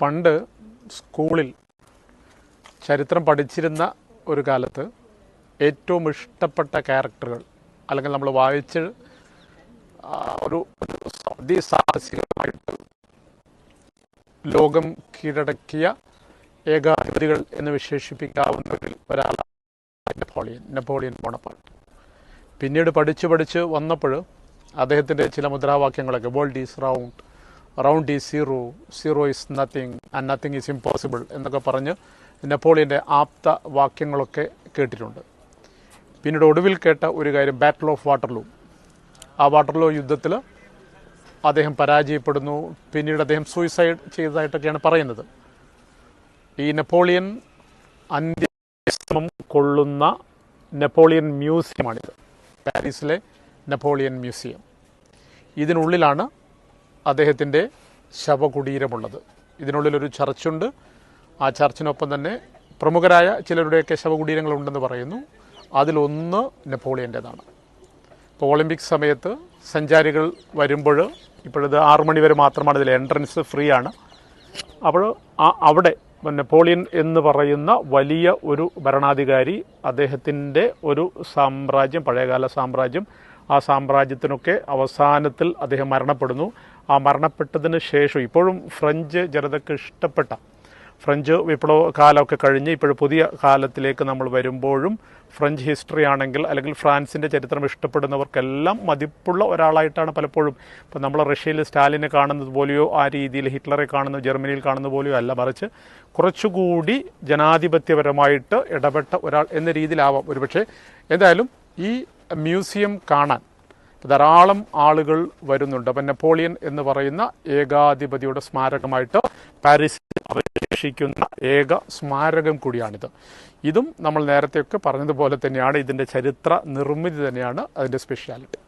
പണ്ട് സ്കൂളിൽ ചരിത്രം പഠിച്ചിരുന്ന ഒരു കാലത്ത് ഏറ്റവും ഇഷ്ടപ്പെട്ട ക്യാരക്ടറുകൾ അല്ലെങ്കിൽ നമ്മൾ വായിച്ച് ഒരു അതിസാഹസികമായിട്ട് ലോകം കീഴടക്കിയ ഏകാധിപതികൾ എന്ന് വിശേഷിപ്പിക്കാവുന്ന ഒരാളാണ് നെപ്പോളിയൻ നെപ്പോളിയൻ ബോണപ്പാട്ട് പിന്നീട് പഠിച്ചു പഠിച്ച് വന്നപ്പോൾ അദ്ദേഹത്തിന്റെ ചില മുദ്രാവാക്യങ്ങളൊക്കെ വേൾഡ് ഈസ് റൗണ്ട് റൗണ്ട് ഈ zero zero is nothing and nothing is impossible എന്നൊക്കെ പറഞ്ഞ് നെപ്പോളിയന്റെ ആപ്ത വാക്യങ്ങളൊക്കെ കേട്ടിട്ടുണ്ട്. പിന്നീട് ഒടുവിൽ കേട്ട ഒരു കാര്യം ബാറ്റിൽ ഓഫ് വാട്ടർലൂ ആ വാട്ടർലൂ യുദ്ധത്തിൽ അദ്ദേഹം പരാജയപ്പെടുന്നു. പിന്നീട് അദ്ദേഹം സൂയിസൈഡ് ചെയ്തതായിട്ടൊക്കെയാണ് പറയുന്നത്. ഈ നെപ്പോളിയൻ അന്ത്യശ്രമം കൊള്ളുന്ന നെപ്പോളിയൻ മ്യൂസിയമാണിത്. പാരീസിലെ നെപ്പോളിയൻ മ്യൂസിയം. ഇതിനുള്ളിലാണ് അദ്ദേഹത്തിന്റെ ശവകുടീരമുള്ളത്. ഇതിനുള്ളിലൊരു ചർച്ചുണ്ട്. ആ ചർച്ചിനൊപ്പം തന്നെ പ്രമുഖരായ ചിലരുടെയൊക്കെ ശവകുടീരങ്ങളുണ്ടെന്ന് പറയുന്നു. അതിലൊന്ന് നെപ്പോളിയന്റേതാണ്. ഇപ്പോൾ ഒളിമ്പിക് സമയത്ത് സഞ്ചാരികൾ വരുമ്പോൾ ഇപ്പോഴത് ആറു മണി വരെ മാത്രമാണ് ഇതിൽ എൻട്രൻസ് ഫ്രീ ആണ് അപ്പോൾ അവിടെ നെപ്പോളിയൻ എന്ന് പറയുന്ന വലിയ ഒരു ഭരണാധികാരി അദ്ദേഹത്തിന്റെ ഒരു സാമ്രാജ്യം പഴയകാല സാമ്രാജ്യം ആ സാമ്രാജ്യത്തിനൊക്കെ അവസാനത്തിൽ അദ്ദേഹം മരണപ്പെടുന്നു. ആ മരണപ്പെട്ടതിന് ശേഷം ഇപ്പോഴും ഫ്രഞ്ച് ജനതയ്ക്ക് ഇഷ്ടപ്പെട്ട ഫ്രഞ്ച് വിപ്ലവ കാലമൊക്കെ കഴിഞ്ഞ് ഇപ്പോൾ പുതിയ കാലത്തിലേക്ക് നമ്മൾ വരുമ്പോഴും ഫ്രഞ്ച് ഹിസ്റ്ററി ആണെങ്കിൽ അല്ലെങ്കിൽ ഫ്രാൻസിന്റെ ചരിത്രം ഇഷ്ടപ്പെടുന്നവർക്കെല്ലാം മതിപ്പുള്ള ഒരാളായിട്ടാണ് പലപ്പോഴും. ഇപ്പം നമ്മൾ റഷ്യയിൽ സ്റ്റാലിനെ കാണുന്നത് പോലെയോ ആ രീതിയിൽ ഹിറ്റ്ലറെ കാണുന്ന ജർമ്മനിയിൽ കാണുന്ന പോലെയോ അല്ല. മറിച്ച് കുറച്ചുകൂടി ജനാധിപത്യപരമായിട്ട് ഇടപെട്ട ഒരാൾ എന്ന രീതിയിലാവാം ഒരുപക്ഷെ. എന്തായാലും ഈ മ്യൂസിയം കാണാൻ ധാരാളം ആളുകൾ വരുന്നുണ്ട്. അപ്പം നെപ്പോളിയൻ എന്ന് പറയുന്ന ഏകാധിപതിയുടെ സ്മാരകമായിട്ട് പാരീസിൽ അവശേഷിക്കുന്ന ഏക സ്മാരകം കൂടിയാണിത്. ഇതും നമ്മൾ നേരത്തെയൊക്കെ പറഞ്ഞതുപോലെ തന്നെയാണ്. ഇതിന്റെ ചരിത്ര നിർമ്മിതി തന്നെയാണ് അതിന്റെ സ്പെഷ്യാലിറ്റി